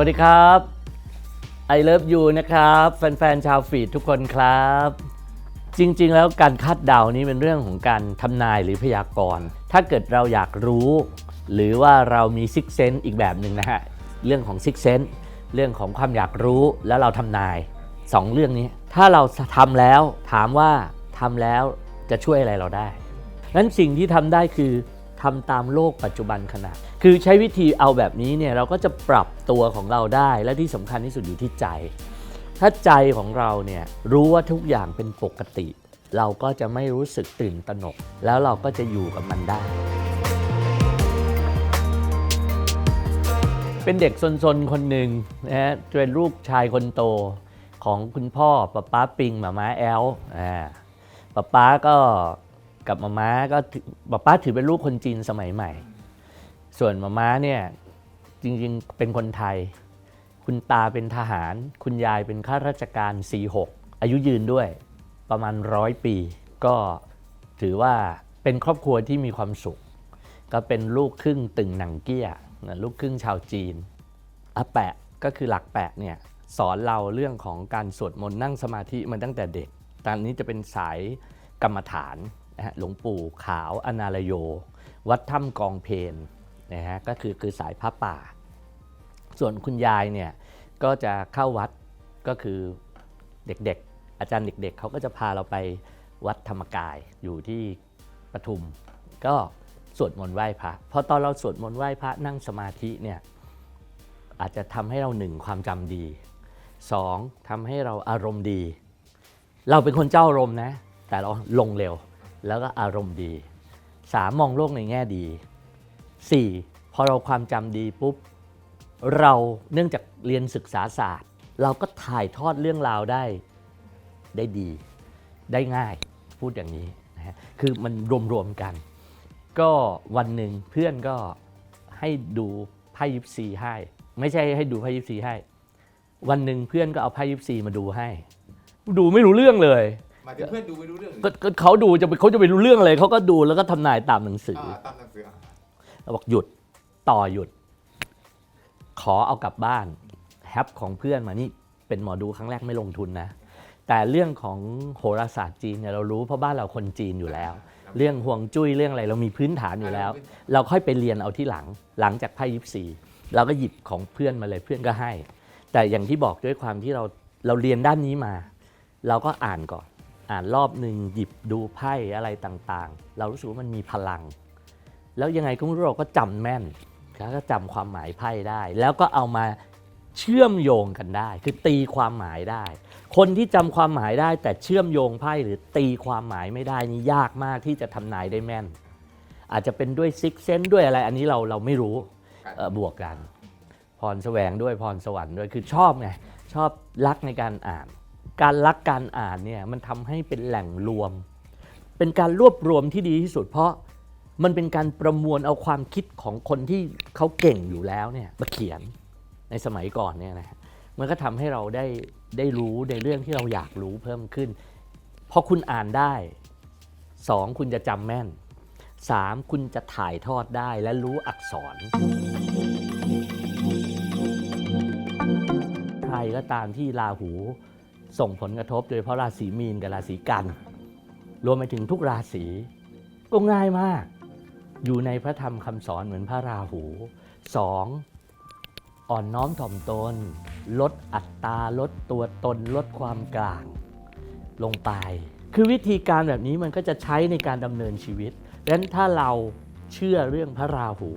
วัสดีครับ I love you นะครับ แฟนๆ ชาวฟีดทุกคนครับ จริงๆ แล้วการคาดเดานี้เป็นเรื่องของการทำนายหรือพยากรณ์ ถ้าเกิดเราอยากรู้ หรือว่าเรามีซิกเซนอีกแบบหนึ่งนะฮะ เรื่องของซิกเซนเรื่องของความอยากรู้แล้วเราทำนายสองเรื่องนี้ ถ้าเราทำแล้วถามว่าทำแล้วจะช่วยอะไรเราได้นั้นสิ่งที่ทำได้คือ ทำตามโลกปัจจุบันขณะ คือใช้วิธีเอาแบบนี้เนี่ยเราก็จะปรับตัวของเราได้และที่สำคัญที่สุดอยู่ที่ใจ ถ้าใจของเราเนี่ยรู้ว่าทุกอย่างเป็นปกติ เราก็จะไม่รู้สึกตื่นตระหนก แล้วเราก็จะอยู่กับมันได้ เป็นเด็กซนๆคนหนึ่งนะฮะเป็นลูกชายคนโตของคุณพ่อป๊าป๊าปิงหมาม้าแอลอ่าป๊าป๊าก็ กับมาม้าก็ถือป๊าป๊าถือเป็นลูกคนจีนสมัยใหม่ ส่วนมาม้าเนี่ยจริงๆเป็นคนไทย คุณตาเป็นทหาร คุณยายเป็นข้าราชการ 46 อายุยืนด้วยประมาณร้อยปี ก็ถือว่าเป็นครอบครัวที่มีความสุข ก็เป็นลูกครึ่งตึงหนังเกี้ยลูกครึ่งชาวจีนอาแปะก็คือหลักแปะเนี่ยสอนเราเรื่องของการสวดมนต์นั่งสมาธิมาตั้งแต่เด็ก ตอนนี้จะเป็นสายกรรมฐาน นะฮะหลวงปู่ขาวอนาลโย วัดถ้ำกองเพนนะฮะก็คือคือสายพระป่า ส่วนคุณยายเนี่ยก็จะเข้าวัดก็คือเด็กๆ อาจารย์เด็กๆเขาก็จะพาเราไปวัดธรรมกายอยู่ที่ปทุม ก็สวดมนต์ไหว้พระพอตอนเราสวดมนต์ไหว้พระนั่งสมาธิเนี่ยอาจจะทำให้เราหนึ่งความจำดีสองทำให้เราอารมณ์ดี เราเป็นคนเจ้าอารมณ์นะ แต่เราลงเร็ว แล้วก็อารมณ์ดีสามมองโลกในแง่ดีสี่พอเราความจำดีปุ๊บ เราเนื่องจากเรียนศึกษาศาสตร์ เราก็ถ่ายทอดเรื่องราวได้ได้ดี ได้ง่ายพูดอย่างนี้นะฮะคือมันรวมๆกัน ก็วันหนึ่งเพื่อนก็ให้ดูไพ่ยิปซีให้ ไม่ใช่ให้ดูไพ่ยิปซีให้ วันหนึ่งเพื่อนก็เอาไพ่ยิปซีมาดูให้ ดูไม่รู้เรื่องเลย มายถึงเพื่อนดูไม่รู้เรื่องหรือก็ก็เขาดูจะไปเขาจะไปรู้เรื่องอะไรเขาก็ดูแล้วก็ทำนายตามหนังสืออ่าตามหนังสืออะเราบอกหยุดต่อหยุด ขอเอากลับบ้านแฮปของเพื่อนมานี่เป็นหมอดูครั้งแรกไม่ลงทุนนะ แต่เรื่องของโหราศาสตร์จีนเนี่ยเรารู้เพราะบ้านเราคนจีนอยู่แล้ว เรื่องห่วงจุ้ยเรื่องอะไรเรามีพื้นฐานอยู่แล้ว เราค่อยไปเรียนเอาที่หลังหลังจากไพ่ยิปซีเราก็หยิบของเพื่อนมาเลยเพื่อนก็ให้ แต่อย่างที่บอกด้วยความที่เราเราเรียนด้านนี้มา เราก็อ่านก่อน อ่านรอบหนึ่งหยิบดูไพ่อะไรต่างๆ เรารู้สึกว่ามันมีพลัง แล้วยังไงก็ไม่รู้เราก็จำแม่นแล้วก็จำความหมายไพ่ได้ แล้วก็เอามาเชื่อมโยงกันได้ คือตีความหมายได้ คนที่จำความหมายได้แต่เชื่อมโยงไพ่หรือตีความหมายไม่ได้นี่ยากมากที่จะทำนายได้แม่น อาจจะเป็นด้วยซิกเซนด้วยอะไรอันนี้เราเราไม่รู้เอ่อบวกกัน พรแสวงด้วยพรสวรรค์ด้วยคือชอบไงชอบรักในการอ่าน การรักการอ่านเนี่ยมันทำให้เป็นแหล่งรวม เป็นการรวบรวมที่ดีที่สุด เพราะมันเป็นการประมวลเอาความคิดของคนที่เขาเก่งอยู่แล้วเนี่ยมาเขียนในสมัยก่อนเนี่ยนะฮะมันก็ทำให้เราได้ได้รู้ในเรื่องที่เราอยากรู้เพิ่มขึ้นพอคุณอ่านได้สองคุณจะจำแม่นสามคุณจะถ่ายทอดได้และรู้อักษร ใครก็ตามที่ราหู ส่งผลกระทบโดยเฉพาะราศีมีนกับราศีกัน รวมไปถึงทุกราศีก็ง่ายมาก อยู่ในพระธรรมคำสอนเหมือนพระราหู 2. อ่อนน้อมถ่อมตน ลดอัตราลดตัวตน ลดความกลางลงไป คือวิธีการแบบนี้มันก็จะใช้ในการดำเนินชีวิตดังนั้นถ้าเราเชื่อเรื่องพระราหู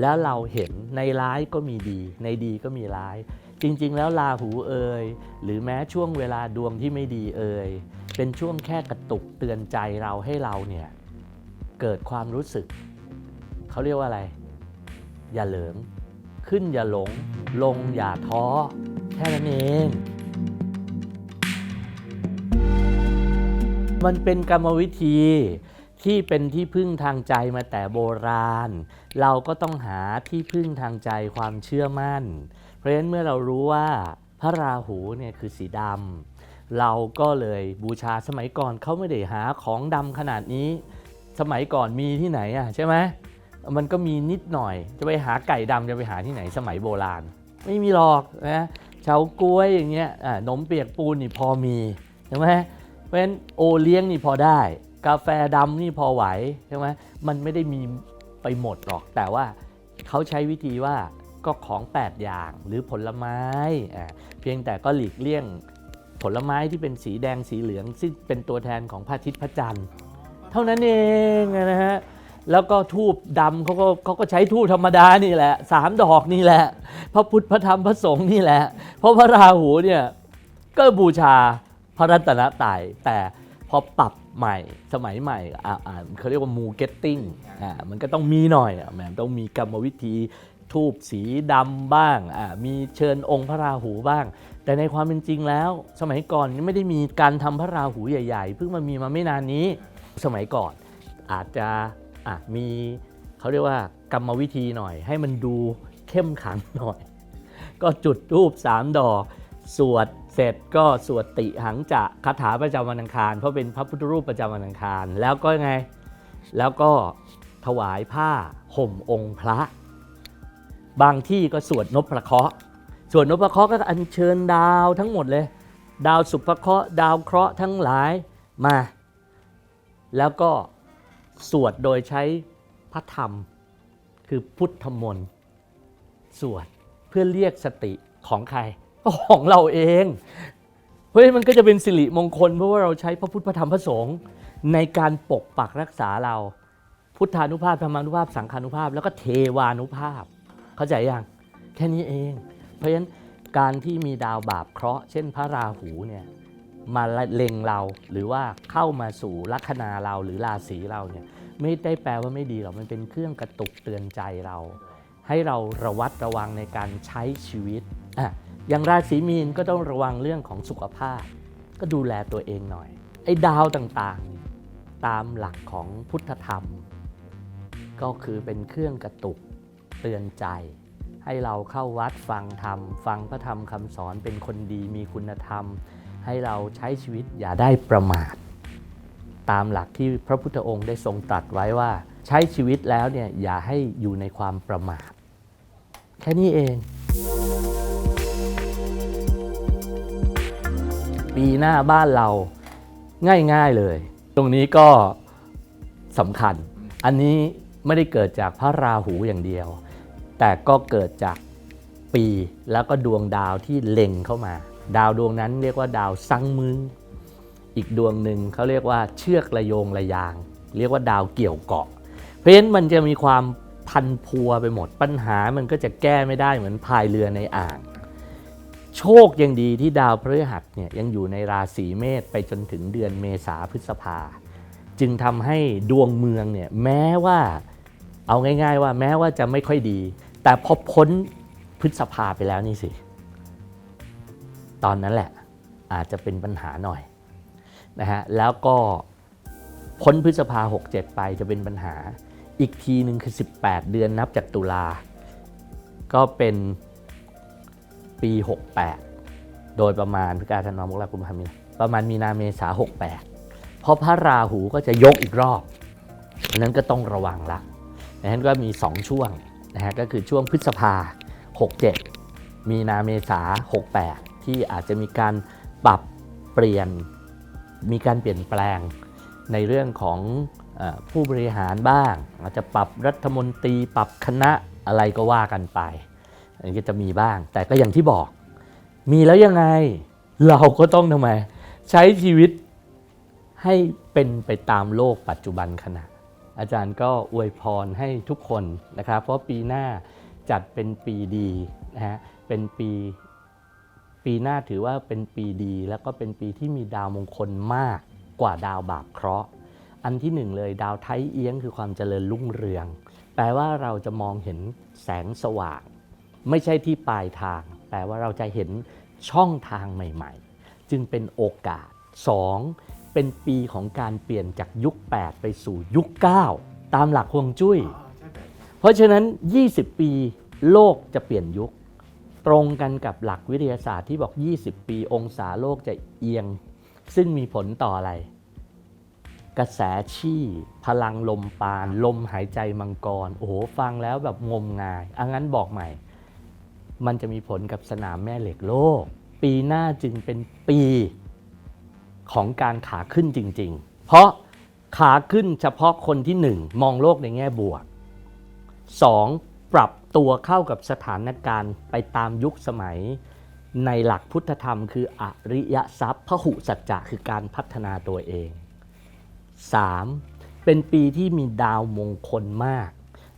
แล้วเราเห็นในร้ายก็มีดี ในดีก็มีร้าย จริง ๆ แล้วราหูเอยหรือแม้ช่วงเวลาดวงที่ไม่ดีเอยเป็นช่วงแค่กระตุกเตือนใจเราให้เราเนี่ยเกิดความรู้สึก เขาเรียกว่าอะไร อย่าเหลิง ขึ้นอย่าหลง ลงอย่าท้อ แค่นั้นเองมันเป็นกรรมวิธี ที่เป็นที่พึ่งทางใจมาแต่โบราณ เราก็ต้องหาที่พึ่งทางใจความเชื่อมั่น เพราะฉะนั้นเมื่อเรารู้ว่าพระราหูเนี่ยคือสีดำเราก็เลยบูชาสมัยก่อนเขาไม่ได้หาของดำขนาดนี้ สมัยก่อนมีที่ไหนอะใช่ไหมมันก็มีนิดหน่อย จะไปหาไก่ดำจะไปหาที่ไหนสมัยโบราณ ไม่มีหรอกนะเฉาก๊วยอย่างเงี้ยอ่านมเปียกปูนนี่พอมีใช่ไหมเพราะฉะนั้นโอเลี้ยงนี่พอได้ กาแฟดำนี่พอไหวใช่ไหมมันไม่ได้มีไปหมดหรอก แต่ว่าเขาใช้วิธีว่าก็ของ 8 อย่างหรือผลไม้อ่าเพียงแต่ก็หลีกเลี่ยงผลไม้ที่เป็นสีแดงสีเหลือง ซึ่งเป็นตัวแทนของพระอาทิตย์พระจันทร์ เท่านั้นเองนะฮะแล้วก็ทูบดำเขาก็เขาก็ใช้ทูบธรรมดานี่แหละสามดอกนี่แหละ พระพุทธพระธรรมพระสงฆ์นี่แหละ เพราะพระราหูเนี่ยก็บูชาพระรัตนตรัยแต่พอปรับ ใหม่สมัยใหม่อ่าเขาเรียกว่ามูเก็ตติ้งอ่ามันก็ต้องมีหน่อยอะแหมต้องมีกรรมวิธีทูบสีดำบ้างอ่ามีเชิญองค์พระราหูบ้าง แต่ในความเป็นจริงแล้ว สมัยก่อนไม่ได้มีการทำพระราหูใหญ่ๆ เพิ่งมามีมาไม่นานนี้ สมัยก่อนอาจจะอะมีเขาเรียกว่ากรรมวิธีหน่อย ให้มันดูเข้มขังหน่อย ก็จุดรูปสามดอก สวด เสร็จก็สวดติหังจะคาถาประจำวันอังคาร เพราะเป็นพระพุทธรูปประจำวันอังคาร แล้วก็ไง แล้วก็ถวายผ้าห่มองค์พระ บางที่ก็สวดนพระเคราะห์สวดนพระเคราะห์ก็อัญเชิญดาวทั้งหมดเลย ดาวสุภเคราะห์ดาวเคราะห์ทั้งหลายมา แล้วก็สวดโดยใช้พระธรรม คือพุทธมนต์สวดเพื่อเรียกสติของใคร ของเราเองเฮ้ยมันก็จะเป็นสิริมงคล เพราะว่าเราใช้พระพุทธพระธรรมพระสงฆ์ในการปกปักรักษาเรา พุทธานุภาพธรรมานุภาพ สังฆานุภาพ แล้วก็เทวานุภาพ เข้าใจยังแค่นี้เอง เพราะฉะนั้นการที่มีดาวบาปเคราะห์เช่นพระราหูเนี่ยมาเล็งเราหรือว่าเข้ามาสู่ลัคนาเราหรือราศีเราเนี่ยไม่ได้แปลว่าไม่ดีหรอกมันเป็นเครื่องกระตุกเตือนใจเรา ให้เราระวัดระวังในการใช้ชีวิตอะ อย่างราศีมีนก็ต้องระวังเรื่องของสุขภาพ ก็ดูแลตัวเองหน่อย ไอ้ดาวต่างๆ ตามหลักของพุทธธรรม ก็คือเป็นเครื่องกระตุกเตือนใจ ให้เราเข้าวัดฟังธรรม ฟังพระธรรมคำสอนเป็นคนดีมีคุณธรรม ให้เราใช้ชีวิตอย่าได้ประมาท ตามหลักที่พระพุทธองค์ได้ทรงตรัสไว้ว่า ใช้ชีวิตแล้วเนี่ยอย่าให้อยู่ในความประมาท แค่นี้เอง ปีหน้าบ้านเราง่ายๆเลย ตรงนี้ก็สำคัญ อันนี้ไม่ได้เกิดจากพระราหูอย่างเดียว แต่ก็เกิดจากปีแล้วก็ดวงดาวที่เล็งเข้ามา ดาวดวงนั้นเรียกว่าดาวซังมึงอีกดวงหนึ่งเขาเรียกว่าเชือกระโยงระยาง เรียกว่าดาวเกี่ยวเกาะ เพราะฉะนั้นมันจะมีความพันพัวไปหมดปัญหามันก็จะแก้ไม่ได้เหมือนพายเรือในอ่าง โชคยังดีที่ดาวพฤหัสเนี่ยยังอยู่ในราศีเมษไปจนถึงเดือนเมษาพฤษภา จึงทำให้ดวงเมืองเนี่ยแม้ว่าเอาง่าย ๆ ว่าแม้ว่าจะไม่ค่อยดี แต่พอพ้นพฤษภาไปแล้วนี่สิ ตอนนั้นแหละอาจจะเป็นปัญหาหน่อยนะฮะแล้วก็พ้นพฤษภา 67 ไปจะเป็นปัญหา อีกทีหนึ่งคือ 18 เดือนนับจากตุลา ก็เป็น ปี 68 โดยประมาณพฤกาธันวามกราคมกุมภาพันธ์มีประมาณมีนาเมษา68 เพราะพระราหูก็จะยกอีกรอบอันนั้นก็ต้องระวังละดังนั้นก็มี 2 ช่วงนะฮะก็คือช่วงพฤษภา 67 มีนาเมษา68 ที่อาจจะมีการปรับเปลี่ยนมีการเปลี่ยนแปลงในเรื่องของอผู้บริหารบ้าง อาจจะปรับรัฐมนตรีปรับคณะอะไรก็ว่ากันไป อันนี้จะมีบ้าง แต่ก็อย่างที่บอก มีแล้วยังไง เราก็ต้องทำไม ใช้ชีวิตให้เป็นไปตามโลกปัจจุบันขณะ อาจารย์ก็อวยพรให้ทุกคนนะครับ เพราะปีหน้าจัดเป็นปีดีนะฮะเป็นปีปีหน้าถือว่าเป็นปีดี แล้วก็เป็นปีที่มีดาวมงคลมากกว่าดาวบาปเคราะห์ อันที่หนึ่งเลยดาวไทยเอียงคือความเจริญรุ่งเรือง แปลว่าเราจะมองเห็นแสงสว่าง ไม่ใช่ที่ปลายทาง แปลว่าเราจะเห็นช่องทางใหม่ๆ จึงเป็นโอกาส 2. เป็นปีของการเปลี่ยนจากยุค 8 ไปสู่ยุค 9 ตามหลักฮวงจุ้ย เพราะฉะนั้น 20 ปีโลกจะเปลี่ยนยุค ตรงกันกับหลักวิทยาศาสตร์ที่บอก 20 ปีองศาโลกจะเอียง ซึ่งมีผลต่ออะไร กระแสชี่พลังลมปาน ลมหายใจมังกร โอ้โห ฟังแล้วแบบงมงายอังั้นบอกใหม่ มันจะมีผลกับสนามแม่เหล็กโลก ปีหน้าจึงเป็นปีของการขาขึ้นจริง ๆ เพราะขาขึ้นเฉพาะคนที่ 1 มองโลกในแง่บวก 2. ปรับตัวเข้ากับสถานการณ์ไปตามยุคสมัย ในหลักพุทธธรรมคืออริยทรัพย์พหุสัจจะคือการพัฒนาตัวเอง 3. เป็นปีที่มีดาวมงคลมาก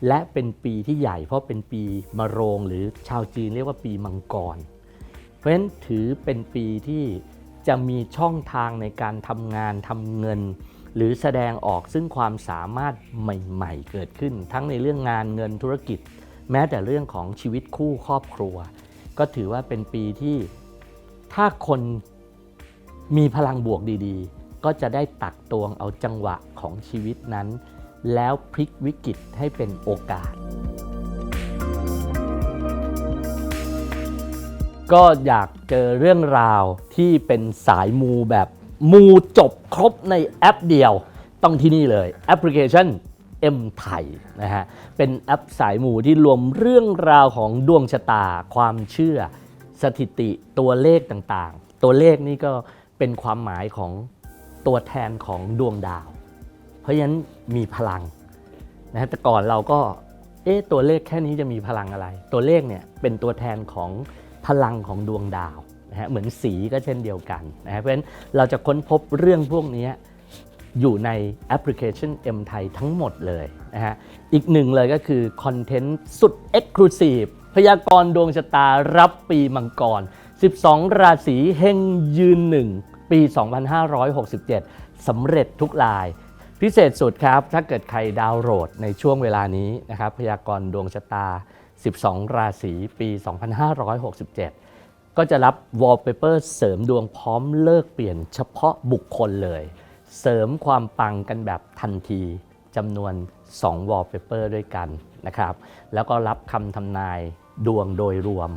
และเป็นปีที่ใหญ่เพราะเป็นปีมะโรงหรือชาวจีนเรียกว่าปีมังกร เพราะฉะนั้นถือเป็นปีที่จะมีช่องทางในการทำงานทำเงิน หรือแสดงออกซึ่งความสามารถใหม่ๆ เกิดขึ้น ทั้งในเรื่องงานเงินธุรกิจ แม้แต่เรื่องของชีวิตคู่ครอบครัว ก็ถือว่าเป็นปีที่ถ้าคนมีพลังบวกดีๆ ก็จะได้ตักตวงเอาจังหวะของชีวิตนั้น แล้วพลิกวิกฤตให้เป็นโอกาส ก็อยากเจอเรื่องราวที่เป็นสายมูแบบมูจบครบในแอปเดียว ต้องที่นี่เลยแอปพลิเคชัน M ไทยนะฮะ เป็นแอปสายมูที่รวมเรื่องราวของดวงชะตา ความเชื่อ สถิติตัวเลขต่างๆ ตัวเลขนี่ก็เป็นความหมายของตัวแทนของดวงดาว เพราะฉะนั้นมีพลังนะฮะแต่ก่อนเราก็เอ๊ะตัวเลขแค่นี้จะมีพลังอะไร ตัวเลขเนี่ยเป็นตัวแทนของพลังของดวงดาวนะฮะเหมือนสีก็เช่นเดียวกันนะฮะเพราะฉะนั้นเราจะค้นพบเรื่องพวกนี้อยู่ในแอปพลิเคชัน M ไทยทั้งหมดเลยนะฮะอีกหนึ่งเลยก็คือคอนเทนต์สุด Exclusive พยากรณ์ดวงชะตารับปีมังกร 12 ราศีเฮงยืนหนึ่งปี 2567 สำเร็จทุกราย พิเศษสุดครับ ถ้าเกิดใครดาวน์โหลดในช่วงเวลานี้นะครับ พยากรณ์ดวงชะตา 12 ราศีปี 2567 ก็จะรับวอลเปเปอร์เสริมดวงพร้อมเลิกเปลี่ยนเฉพาะบุคคลเลย เสริมความปังกันแบบทันทีจำนวน 2 วอลเปเปอร์ด้วยกันนะครับ แล้วก็รับคำทำนายดวงโดยรวม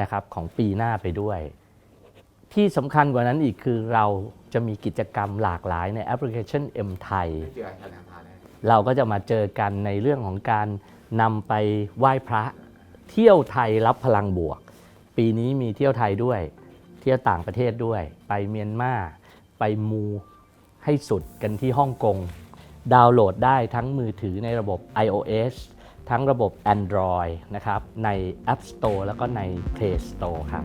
นะครับของปีหน้าไปด้วย ที่สำคัญกว่านั้นอีกคือเราจะมีกิจกรรมหลากหลายในแอปพลิเคชัน M ไทยเอกันธนาคารแล้วเราก็จะมาเจอกันในเรื่องของการนำไปไหว้พระเที่ยวไทยรับพลังบวก ปีนี้มีเที่ยวไทยด้วย เที่ยวต่างประเทศด้วย ไปเมียนมาไปมูให้สุดกันที่ฮ่องกงดาวน์โหลดได้ทั้งมือถือในระบบ iOS ทั้งระบบ Android นะครับ ใน App Store แล้วก็ใน Play Store ครับ